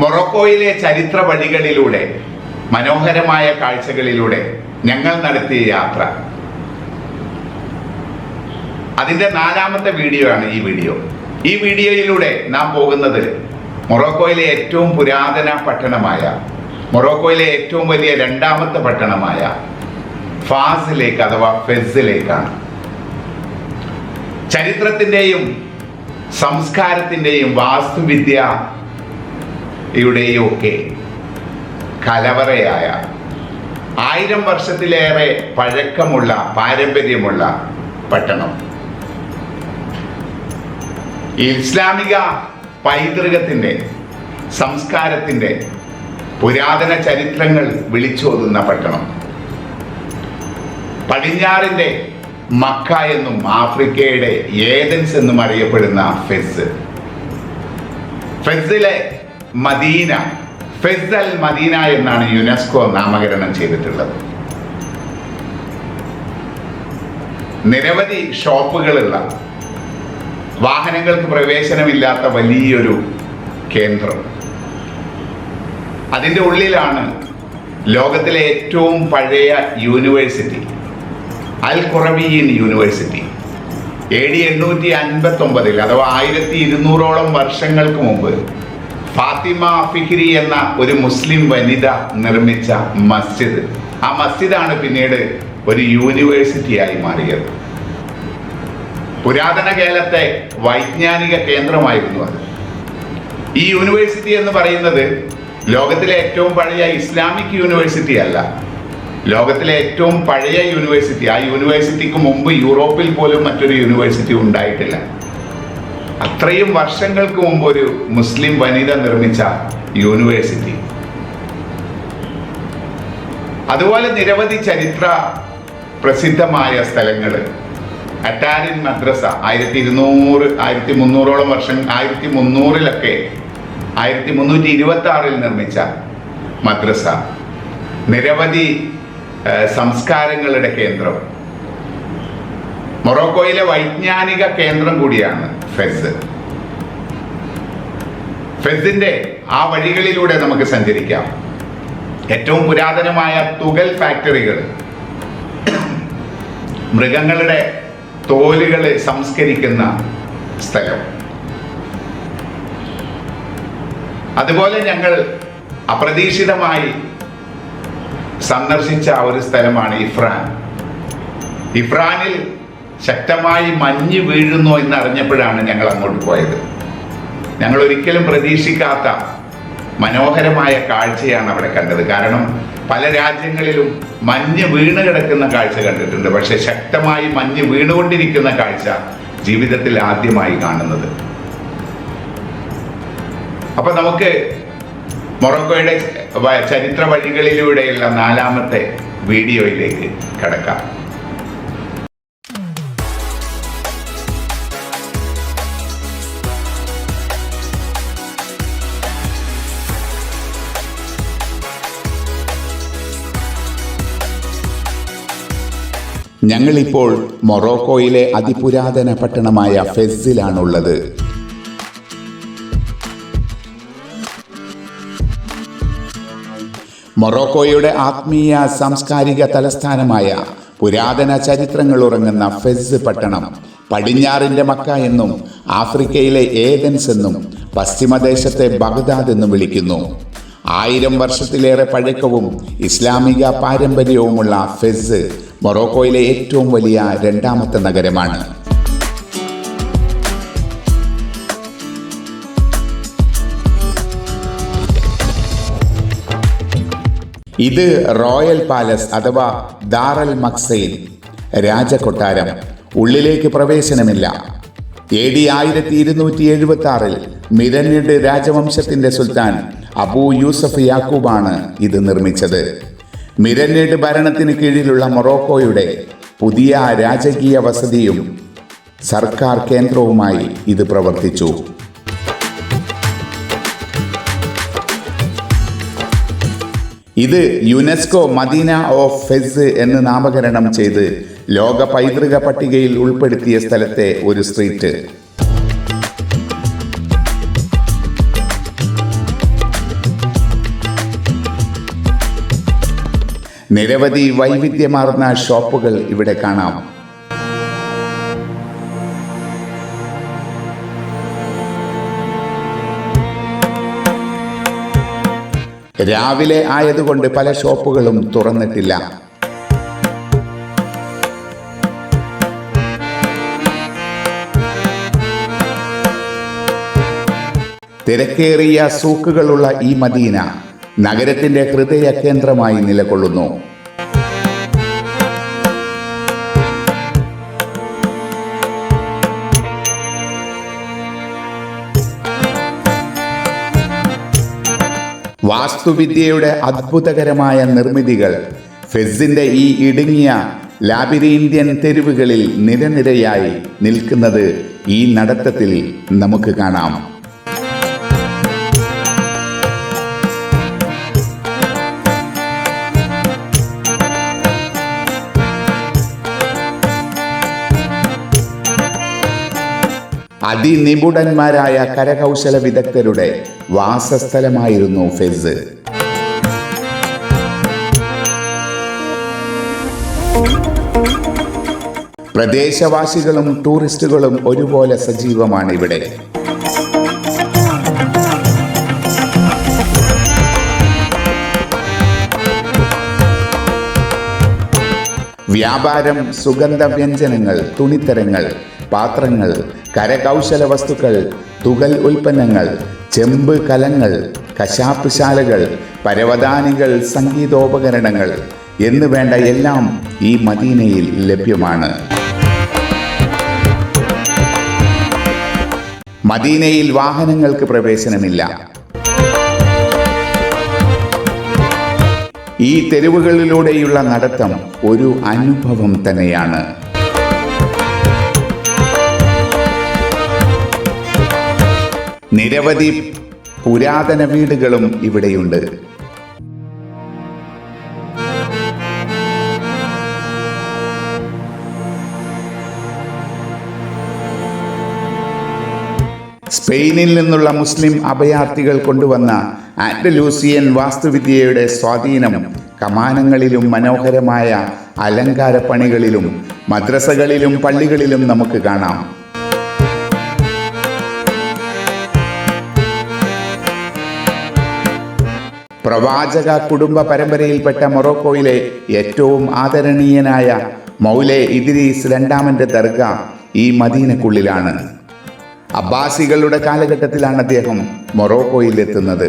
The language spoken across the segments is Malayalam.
മൊറോക്കോയിലെ ചരിത്ര വഴികളിലൂടെ മനോഹരമായ കാഴ്ചകളിലൂടെ ഞങ്ങൾ നടത്തിയ യാത്ര. അതിന്റെ നാലാമത്തെ വീഡിയോ ആണ് ഈ വീഡിയോ. ഈ വീഡിയോയിലൂടെ നാം പോകുന്നത് മൊറോക്കോയിലെ ഏറ്റവും പുരാതന പട്ടണമായ മൊറോക്കോയിലെ ഏറ്റവും വലിയ രണ്ടാമത്തെ പട്ടണമായ ഫാസിലേക്ക് അഥവാ ഫെസിലേക്കാണ് ചരിത്രത്തിന്റെയും സംസ്കാരത്തിന്റെയും വാസ്തുവിദ്യ യുടെയും ഒക്കെ കലവറയായ ആയിരം വർഷത്തിലേറെ പഴക്കമുള്ള പാരമ്പര്യമുള്ള പട്ടണം. ഇസ്ലാമിക പൈതൃകത്തിന്റെ സംസ്കാരത്തിന്റെ പുരാതന ചരിത്രങ്ങൾ വിളിച്ചോതുന്ന പട്ടണം. പടിഞ്ഞാറിന്റെ മക്ക എന്നും ആഫ്രിക്കയുടെ ഏതൻസ് എന്നും അറിയപ്പെടുന്ന ഫെസ്. ഫെസിലെ മദീന ഫെസൽ മദീന എന്നാണ് യുനെസ്കോ നാമകരണം ചെയ്തിട്ടുള്ളത്. നിരവധി ഷോപ്പുകളുള്ള വാഹനങ്ങൾക്ക് പ്രവേശനമില്ലാത്ത വലിയൊരു കേന്ദ്രം. അതിന്റെ ഉള്ളിലാണ് ലോകത്തിലെ ഏറ്റവും പഴയ university Al Qarawiyyin university. A D എണ്ണൂറ്റി അൻപത്തി ഒമ്പതിൽ അഥവാ ആയിരത്തി ഇരുന്നൂറോളം വർഷങ്ങൾക്ക് മുമ്പ് ഫാത്തിമ ഫിഹിരി എന്ന ഒരു മുസ്ലിം വനിത നിർമ്മിച്ച മസ്ജിദ്. ആ മസ്ജിദാണ് പിന്നീട് ഒരു യൂണിവേഴ്സിറ്റിയായി മാറിയത്. പുരാതന കേരളത്തെ വൈജ്ഞാനിക കേന്ദ്രമായിരുന്നു അത്. ഈ യൂണിവേഴ്സിറ്റി എന്ന് പറയുന്നത് ലോകത്തിലെ ഏറ്റവും പഴയ ഇസ്ലാമിക് യൂണിവേഴ്സിറ്റി അല്ല. ലോകത്തിലെ ഏറ്റവും പഴയ യൂണിവേഴ്സിറ്റി ആ യൂണിവേഴ്സിറ്റിക്ക് മുമ്പ് യൂറോപ്പിൽ പോലും മറ്റൊരു യൂണിവേഴ്സിറ്റി ഉണ്ടായിട്ടില്ല. അത്രയും വർഷങ്ങൾക്ക് മുമ്പ് ഒരു മുസ്ലിം വനിത നിർമ്മിച്ച യൂണിവേഴ്സിറ്റി. അതുപോലെ നിരവധി ചരിത്ര പ്രസിദ്ധമായ സ്ഥലങ്ങൾ അറ്റാരിൻ മദ്രസ ആയിരത്തി ഇരുന്നൂറ് ആയിരത്തി മുന്നൂറോളം വർഷം ആയിരത്തി മുന്നൂറിലൊക്കെ ആയിരത്തി മുന്നൂറ്റി ഇരുപത്തി ആറിൽ നിർമ്മിച്ച മദ്രസ. നിരവധി സംസ്കാരങ്ങളുടെ കേന്ദ്രം. മൊറോക്കോയിലെ വൈജ്ഞാനിക കേന്ദ്രം കൂടിയാണ്. ഫെസ്. ഫെസിന്റെ ആ വഴികളിലൂടെ നമുക്ക് സഞ്ചരിക്കാം. ഏറ്റവും പുരാതനമായ തുകൽ ഫാക്ടറികൾ. മൃഗങ്ങളുടെ തോലുകൾ സംസ്കരിക്കുന്ന സ്ഥലം. അതുപോലെ ഞങ്ങൾ അപ്രതീക്ഷിതമായി സന്ദർശിച്ച ഒരു സ്ഥലമാണ് ഇഫ്രാൻ. ഇഫ്രാനിൽ ശക്തമായി മഞ്ഞ് വീഴുന്നു എന്നറിഞ്ഞപ്പോഴാണ് ഞങ്ങൾ അങ്ങോട്ട് പോയത്. ഞങ്ങൾ ഒരിക്കലും പ്രതീക്ഷിക്കാത്ത മനോഹരമായ കാഴ്ചയാണ് അവിടെ കണ്ടത്. കാരണം പല രാജ്യങ്ങളിലും മഞ്ഞ് വീണ് കിടക്കുന്ന കാഴ്ച കണ്ടിട്ടുണ്ട്. പക്ഷെ ശക്തമായി മഞ്ഞ് വീണുകൊണ്ടിരിക്കുന്ന കാഴ്ച ജീവിതത്തിൽ ആദ്യമായി കാണുന്നത്. അപ്പൊ നമുക്ക് മൊറോക്കോയുടെ ചരിത്ര വഴികളിലൂടെയുള്ള നാലാമത്തെ വീഡിയോയിലേക്ക് കടക്കാം. ഞങ്ങളിപ്പോൾ മൊറോക്കോയിലെ അതിപുരാതന പട്ടണമായ ഫെസിലാണുള്ളത് മൊറോക്കോയുടെ ആത്മീയ സാംസ്കാരിക തലസ്ഥാനമായ പുരാതന ചരിത്രങ്ങൾ ഉറങ്ങുന്ന ഫെസ് പട്ടണം പടിഞ്ഞാറിന്റെ മക്ക എന്നും ആഫ്രിക്കയിലെ ഏതൻസ് എന്നും പശ്ചിമദേശത്തെ ബഗ്ദാദ് എന്നും വിളിക്കുന്നു. ആയിരം വർഷത്തിലേറെ പഴക്കവും ഇസ്ലാമിക പാരമ്പര്യവുമുള്ള ഫെസ് മൊറോക്കോയിലെ ഏറ്റവും വലിയ രണ്ടാമത്തെ നഗരമാണ്. ഇത് റോയൽ പാലസ് അഥവാ ദാറൽ മക്സൈൻ രാജകൊട്ടാരം. ഉള്ളിലേക്ക് പ്രവേശനമില്ല. എ ഡി ആയിരത്തി ഇരുന്നൂറ്റി എഴുപത്തി ആറിൽ മിരന്നിഡ് രാജവംശത്തിന്റെ സുൽത്താൻ അബൂ യൂസഫ് യാക്കൂബാണ് ഇത് നിർമ്മിച്ചത്. മിരനിഡ് ഭരണത്തിന് കീഴിലുള്ള മൊറോക്കോയുടെ പുതിയ രാജകീയ വസതിയും സർക്കാർ കേന്ദ്രവുമായി ഇത് പ്രവർത്തിച്ചു. ഇത് യുനെസ്കോ മദീന ഓഫ് ഫെസ് എന്ന് നാമകരണം ചെയ്ത് ലോക പൈതൃക പട്ടികയിൽ ഉൾപ്പെടുത്തിയ സ്ഥലത്തെ ഒരു സ്ട്രീറ്റ്. നിരവധി വൈവിധ്യമാർന്ന ഷോപ്പുകൾ ഇവിടെ കാണാം. രാവിലെ ആയതുകൊണ്ട് പല ഷോപ്പുകളും തുറന്നിട്ടില്ല. തിരക്കേറിയ സൂക്കുകളുള്ള ഈ മദീന നഗരത്തിന്റെ ഹൃദയ കേന്ദ്രമായി നിലകൊള്ളുന്നു. വാസ്തുവിദ്യയുടെ അത്ഭുതകരമായ നിർമ്മിതികൾ ഫെസിന്റെ ഈ ഇടുങ്ങിയ ലാബിരീന്ത്യൻ തെരുവുകളിൽ നിരനിരയായി നിൽക്കുന്നത് ഈ നടത്തത്തിൽ നമുക്ക് കാണാം. അതിനിപുണന്മാരായ കരകൗശല വിദഗ്ധരുടെ വാസസ്ഥലമായിരുന്നു ഫെസ്. പ്രദേശവാസികളും ടൂറിസ്റ്റുകളും ഒരുപോലെ സജീവമാണ് ഇവിടെ. വ്യാപാരം സുഗന്ധ വ്യഞ്ജനങ്ങൾ തുണിത്തരങ്ങൾ പാത്രങ്ങൾ കരകൗശല വസ്തുക്കൾ തുകൽ ഉൽപ്പന്നങ്ങൾ ചെമ്പ് കലങ്ങൾ കശാപ്പ് ശാലകൾ പരവതാനികൾ സംഗീതോപകരണങ്ങൾ എന്ന് വേണ്ട എല്ലാം ഈ മദീനയിൽ ലഭ്യമാണ്. മദീനയിൽ വാഹനങ്ങൾക്ക് പ്രവേശനമില്ല. ഈ തെരുവുകളിലൂടെയുള്ള നടത്തം ഒരു അനുഭവം തന്നെയാണ്. നിരവധി പുരാതന വീടുകളും ഇവിടെയുണ്ട്. സ്പെയിനിൽ നിന്നുള്ള മുസ്ലിം അഭയാർത്ഥികൾ കൊണ്ടുവന്ന ആൻഡലൂസിയൻ വാസ്തുവിദ്യയുടെ സ്വാധീനം കമാനങ്ങളിലും മനോഹരമായ അലങ്കാരപ്പണികളിലും മദ്രസകളിലും പള്ളികളിലും നമുക്ക് കാണാം. പ്രവാചക കുടുംബ പരമ്പരയിൽപ്പെട്ട മൊറോക്കോയിലെ ഏറ്റവും ആദരണീയനായ മൗലെ ഇദ്രീസ് രണ്ടാമന്റെ ദർഗ ഈ മദീനക്കുള്ളിലാണ്. അബ്ബാസികളുടെ കാലഘട്ടത്തിലാണ് അദ്ദേഹം മൊറോക്കോയിൽ എത്തുന്നത്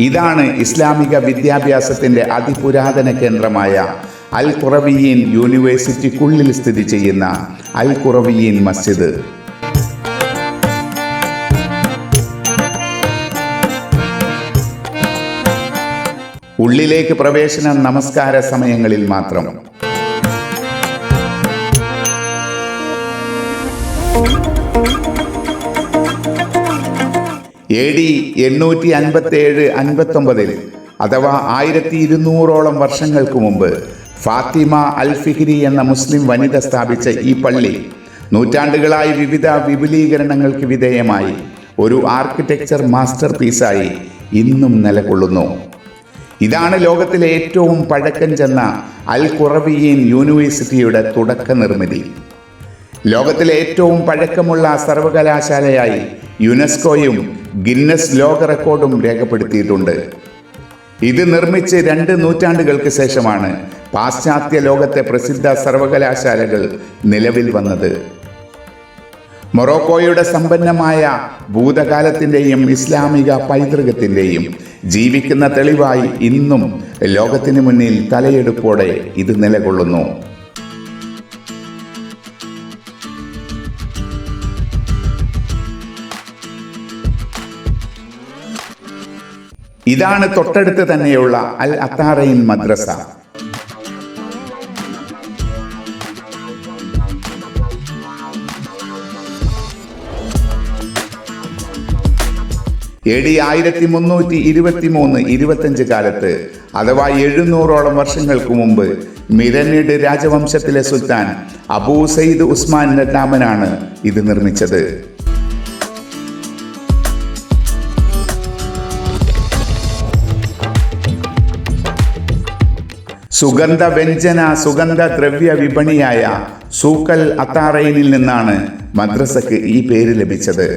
ഇതാണ് ഇസ്ലാമിക വിദ്യാഭ്യാസത്തിന്റെ അതിപുരാതന കേന്ദ്രമായ അൽ കുറവിയീൻ യൂണിവേഴ്സിറ്റിക്കുള്ളിൽ സ്ഥിതി ചെയ്യുന്ന അൽ കുറവിയീൻ മസ്ജിദ്. ഉള്ളിലേക്ക് പ്രവേശനം നമസ്കാര സമയങ്ങളിൽ മാത്രം. എ ഡി എണ്ണൂറ്റി അൻപത്തി ഏഴ് അൻപത്തൊമ്പതിൽ അഥവാ ആയിരത്തി ഇരുന്നൂറോളം വർഷങ്ങൾക്ക് മുമ്പ് ഫാത്തിമ അൽ ഫിഹിരി എന്ന മുസ്ലിം വനിത സ്ഥാപിച്ച ഈ പള്ളി നൂറ്റാണ്ടുകളായി വിവിധ വിപുലീകരണങ്ങൾക്ക് വിധേയമായി. ഒരു ആർക്കിടെക്ചർ മാസ്റ്റർ പീസായി ഇന്നും നിലകൊള്ളുന്നു. ഇതാണ് ലോകത്തിലെ ഏറ്റവും പഴക്കം ചെന്ന അൽ കുറവിയീൻ യൂണിവേഴ്സിറ്റിയുടെ തുടക്ക നിർമ്മിതി. ലോകത്തിലെ ഏറ്റവും പഴക്കമുള്ള സർവകലാശാലയായി യുനെസ്കോയും ഗിന്നസ് ലോക റെക്കോർഡും രേഖപ്പെടുത്തിയിട്ടുണ്ട്. ഇത് നിർമ്മിച്ച് രണ്ട് നൂറ്റാണ്ടുകൾക്ക് ശേഷമാണ് പാശ്ചാത്യ ലോകത്തെ പ്രസിദ്ധ സർവകലാശാലകൾ നിലവിൽ വന്നത്. മൊറോക്കോയുടെ സമ്പന്നമായ ഭൂതകാലത്തിന്റെയും ഇസ്ലാമിക പൈതൃകത്തിന്റെയും ജീവിക്കുന്ന തെളിവായി ഇന്നും ലോകത്തിന് മുന്നിൽ തലയെടുപ്പോടെ ഇത് നിലകൊള്ളുന്നു. ഇതാണ് തൊട്ടടുത്ത് തന്നെയുള്ള അൽ അത്താറയിൻ മദ്രസ. എ ഡി ആയിരത്തി മുന്നൂറ്റി ഇരുപത്തി മൂന്ന് ഇരുപത്തഞ്ച് കാലത്ത് അഥവാ എഴുന്നൂറോളം വർഷങ്ങൾക്ക് മുമ്പ് മിരനിഡ് രാജവംശത്തിലെ സുൽത്താൻ അബൂ സയ്യിദ് ഉസ്മാൻ രണ്ടാമനാണ് ഇത് നിർമ്മിച്ചത്. സുഗന്ധ വ്യഞ്ജന സുഗന്ധ ദ്രവ്യ വിപണിയായ സൂക്കൽ അത്താറയിനിൽ നിന്നാണ് മദ്രസക്ക് ഈ പേര് ലഭിച്ചത്.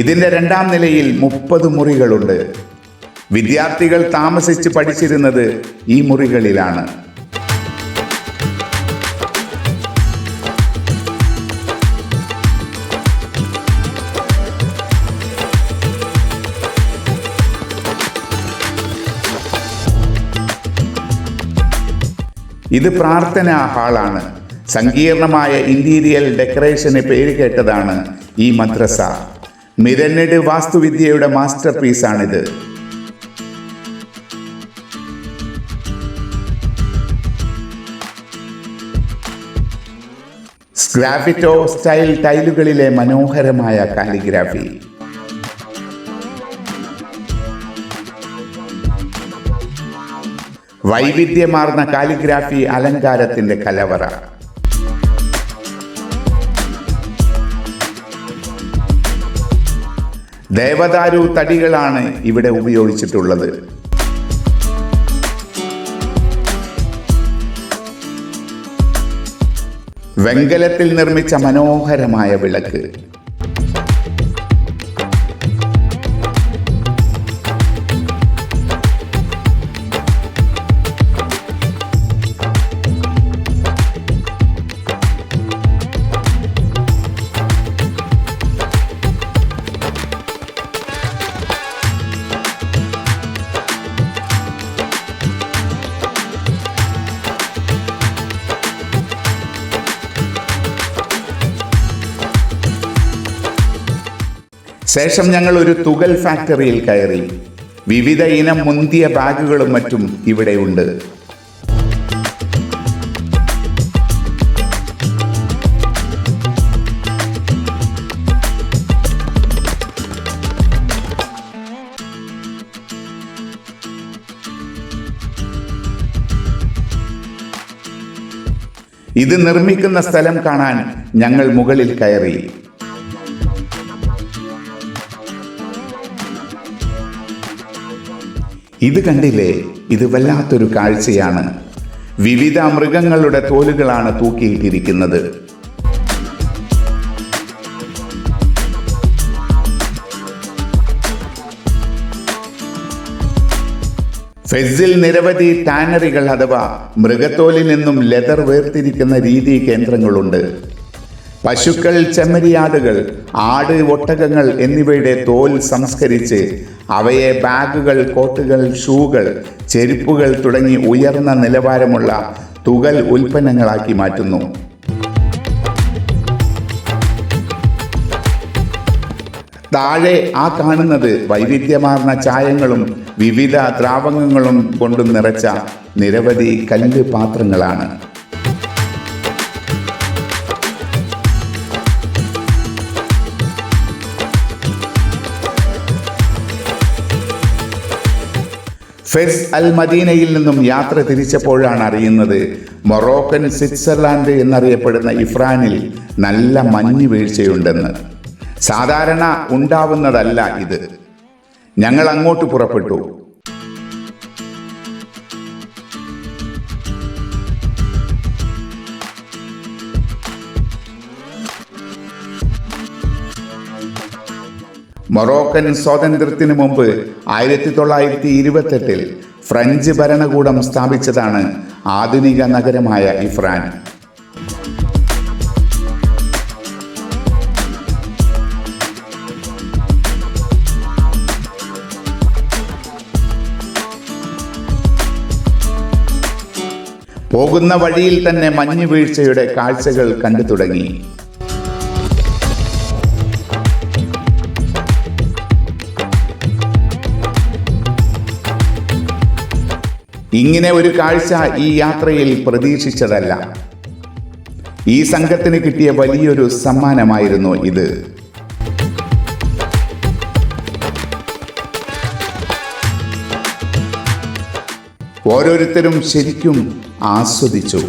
ഇതിന്റെ രണ്ടാം നിലയിൽ മുപ്പത് മുറികളുണ്ട്. വിദ്യാർത്ഥികൾ താമസിച്ച് പഠിച്ചിരുന്നത് ഈ മുറികളിലാണ്. ഇത് പ്രാർത്ഥനാ ഹാളാണ്. സങ്കീർണമായ ഇന്റീരിയൽ ഡെക്കറേഷന് പേര് കേട്ടതാണ് ഈ മദ്രസ. മിരനഡ് വാസ്തുവിദ്യയുടെ മാസ്റ്റർ പീസാണിത് സ്ക്രാഫിറ്റോ സ്റ്റൈൽ ടൈലുകളിലെ മനോഹരമായ കാലിഗ്രാഫി വൈവിധ്യമാർന്ന കാലിഗ്രാഫി അലങ്കാരത്തിന്റെ കലവറ. ദേവദാരു തടികളാണ് ഇവിടെ ഉപയോഗിച്ചിട്ടുള്ളത്. വെങ്കലത്തിൽ നിർമ്മിച്ച മനോഹരമായ വിളക്ക്. ശേഷം ഞങ്ങൾ ഒരു തുകൽ ഫാക്ടറിയിൽ കയറി. വിവിധ ഇനം മുന്തിയ ബാഗുകളും മറ്റും ഇവിടെയുണ്ട് ഇത് നിർമ്മിക്കുന്ന സ്ഥലം കാണാൻ ഞങ്ങൾ മുകളിൽ കയറി. ഇത് കണ്ടില്ലേ? ഇത് വല്ലാത്തൊരു കാഴ്ചയാണ്. വിവിധ മൃഗങ്ങളുടെ തോലുകളാണ് തൂക്കിയിട്ടിരിക്കുന്നത്. ഫെസിൽ നിരവധി ടാനറികൾ അഥവാ മൃഗത്തോലിൽ നിന്നും ലെതർ വേർതിരിക്കുന്ന രീതി കേന്ദ്രങ്ങളുണ്ട്. പശുക്കൾ ചെമ്മരിയാടുകൾ ആട് ഒട്ടകങ്ങൾ എന്നിവയുടെ തോൽ സംസ്കരിച്ച് അവയെ ബാഗുകൾ കോട്ടുകൾ ഷൂകൾ ചെരുപ്പുകൾ തുടങ്ങി ഉയർന്ന നിലവാരമുള്ള തുകൽ ഉൽപ്പന്നങ്ങളാക്കി മാറ്റുന്നു. താഴെ ആ കാണുന്നത് വൈവിധ്യമാർന്ന ചായങ്ങളും വിവിധ ദ്രാവകങ്ങളും കൊണ്ടും നിറച്ച നിരവധി കല്ല് പാത്രങ്ങളാണ് ഫെസ് അൽ മദീനയിൽ നിന്നും യാത്ര തിരിച്ചപ്പോഴാണ് അറിയുന്നത് മൊറോക്കൻ സ്വിറ്റ്സർലാൻഡ് എന്നറിയപ്പെടുന്ന ഇഫ്രാനിൽ നല്ല മഞ്ഞ് വീഴ്ചയുണ്ടെന്ന്. സാധാരണ ഉണ്ടാവുന്നതല്ല ഇത്. ഞങ്ങൾ അങ്ങോട്ട് പുറപ്പെട്ടു. മൊറോക്കൻ സ്വാതന്ത്ര്യത്തിനു മുമ്പ് ആയിരത്തി തൊള്ളായിരത്തി ഇരുപത്തെട്ടിൽ ഫ്രഞ്ച് ഭരണകൂടം സ്ഥാപിച്ചതാണ് ആധുനിക നഗരമായ ഇഫ്രാൻ. പോകുന്ന വഴിയിൽ തന്നെ മഞ്ഞുവീഴ്ചയുടെ കാഴ്ചകൾ കണ്ടു തുടങ്ങി. ഇങ്ങനെ ഒരു കാഴ്ച ഈ യാത്രയിൽ പ്രതീക്ഷിച്ചതല്ല. ഈ സംഘത്തിന് കിട്ടിയ വലിയൊരു സമ്മാനമായിരുന്നു ഇത്. ഓരോരുത്തരും ശരിക്കും ആസ്വദിച്ചു.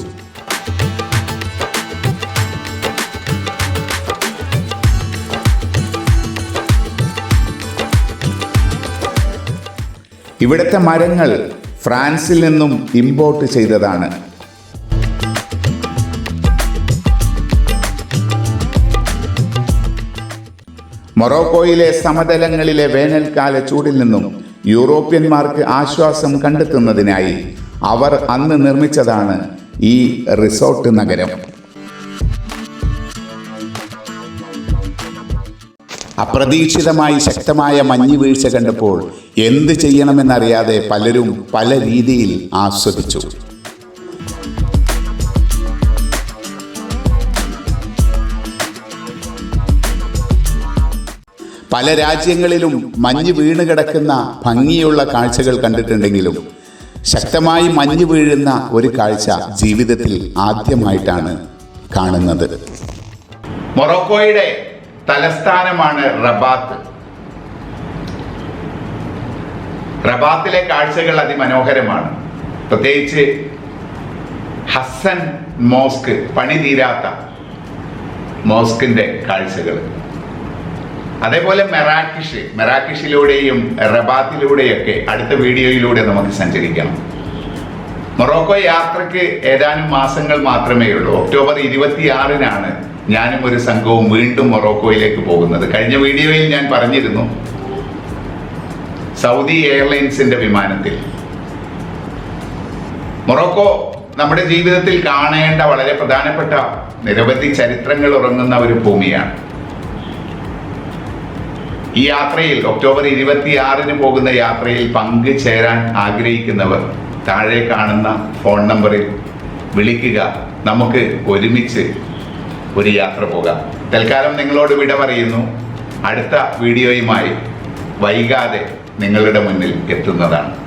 ഇവിടുത്തെ മരങ്ങൾ ഫ്രാൻസിൽ നിന്നും ഇമ്പോർട്ട് ചെയ്തതാണ്. മൊറോക്കോയിലെ സമതലങ്ങളിലെ വേനൽക്കാല ചൂടിൽ നിന്നും യൂറോപ്യന്മാർക്ക് ആശ്വാസം കണ്ടെത്തുന്നതിനായി അവർ അന്ന് നിർമ്മിച്ചതാണ് ഈ റിസോർട്ട് നഗരം. അപ്രതീക്ഷിതമായി ശക്തമായ മഞ്ഞ് വീഴ്ച കണ്ടപ്പോൾ എന്ത് ചെയ്യണമെന്നറിയാതെ പലരും പല രീതിയിൽ ആസ്വദിച്ചു. പല രാജ്യങ്ങളിലും മഞ്ഞ് വീണ് കിടക്കുന്ന ഭംഗിയുള്ള കാഴ്ചകൾ കണ്ടിട്ടുണ്ടെങ്കിലും ശക്തമായി മഞ്ഞ് വീഴുന്ന ഒരു കാഴ്ച ജീവിതത്തിൽ ആദ്യമായിട്ടാണ് കാണുന്നത്. മൊറോക്കോയുടെ തലസ്ഥാനമാണ് റബാത്ത്. റബാത്തിലെ കാഴ്ചകൾ അതിമനോഹരമാണ്. പ്രത്യേകിച്ച് ഹസൻ മോസ്ക് പണി തീരാത്ത മോസ്കിന്റെ കാഴ്ചകൾ. അതേപോലെ മെറാക്കിഷ് മെറാക്കിഷിലൂടെയും റബാത്തിലൂടെയൊക്കെ അടുത്ത വീഡിയോയിലൂടെ നമുക്ക് സഞ്ചരിക്കണം മൊറോക്കോ യാത്രയ്ക്ക് ഏതാനും മാസങ്ങൾ മാത്രമേ ഉള്ളൂ ഒക്ടോബർ ഇരുപത്തിയാറിനാണ് ഞാനും ഒരു സംഘവും വീണ്ടും മൊറോക്കോയിലേക്ക് പോകുന്നത്. കഴിഞ്ഞ വീഡിയോയിൽ ഞാൻ പറഞ്ഞിരുന്നു സൗദി എയർലൈൻസിന്റെ വിമാനത്തിൽ. മൊറോക്കോ നമ്മുടെ ജീവിതത്തിൽ കാണേണ്ട വളരെ പ്രധാനപ്പെട്ട നിരവധി ചരിത്രങ്ങൾ ഉറങ്ങുന്ന ഒരു ഭൂമിയാണ്. ഈ യാത്രയിൽ ഒക്ടോബർ ഇരുപത്തിയാറിന് പോകുന്ന യാത്രയിൽ പങ്കുചേരാൻ ആഗ്രഹിക്കുന്നവർ താഴെ കാണുന്ന ഫോൺ നമ്പറിൽ വിളിക്കുക. നമുക്ക് ഒരുമിച്ച് ഒരു യാത്ര പോകാം. തൽക്കാലം നിങ്ങളോട് വിട പറയുന്നു. അടുത്ത വീഡിയോയുമായി വൈകാതെ നിങ്ങളുടെ മുന്നിൽ എത്തുന്നതാണ്.